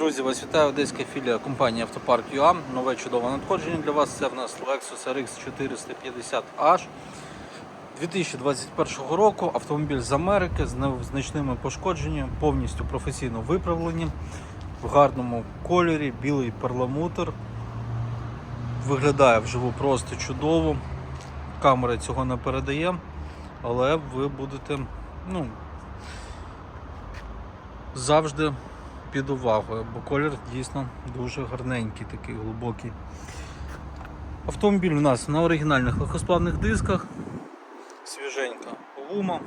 Друзі, вас вітає одеська філія компанії Автопарк ЮА. Нове чудове надходження для вас. Це в нас Lexus RX 450H 2021 року. Автомобіль з Америки з незначними пошкодженнями, повністю професійно виправлені, в гарному кольорі, білий перламутр. Виглядає вживу просто чудово. Камера цього не передає, але ви будете ну, завжди під увагою, бо колір дійсно дуже гарненький, такий глибокий. Автомобіль у нас на оригінальних легкосплавних дисках, свіженька гума,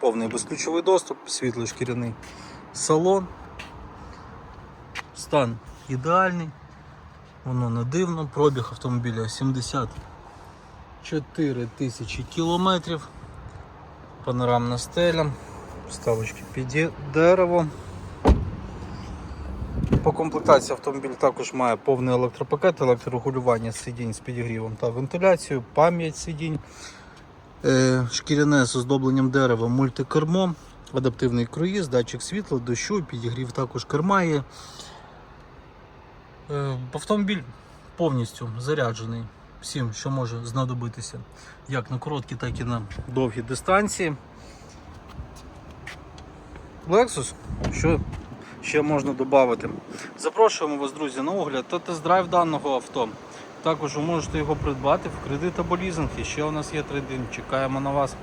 повний безключовий доступ, світлий шкіряний салон. Стан ідеальний, воно не дивно, пробіг автомобіля 74 тисячі кілометрів, панорамна стеля, вставочки під дерево. По комплектації автомобіль також має повний електропакет, електрорегулювання сидінь з підігрівом та вентиляцією, пам'ять сидінь, е, шкіряне з оздобленням дерева, мультикермо, адаптивний круїз, датчик світла, дощу, підігрів також керма є. Е, Автомобіль повністю заряджений всім, що може знадобитися як на короткі, так і на довгі дистанції. Lexus, що ще можна додати. Запрошуємо вас, друзі, на огляд та тест-драйв даного авто. Також ви можете його придбати в кредит або лізинг. І ще у нас є трейдинг. Чекаємо на вас.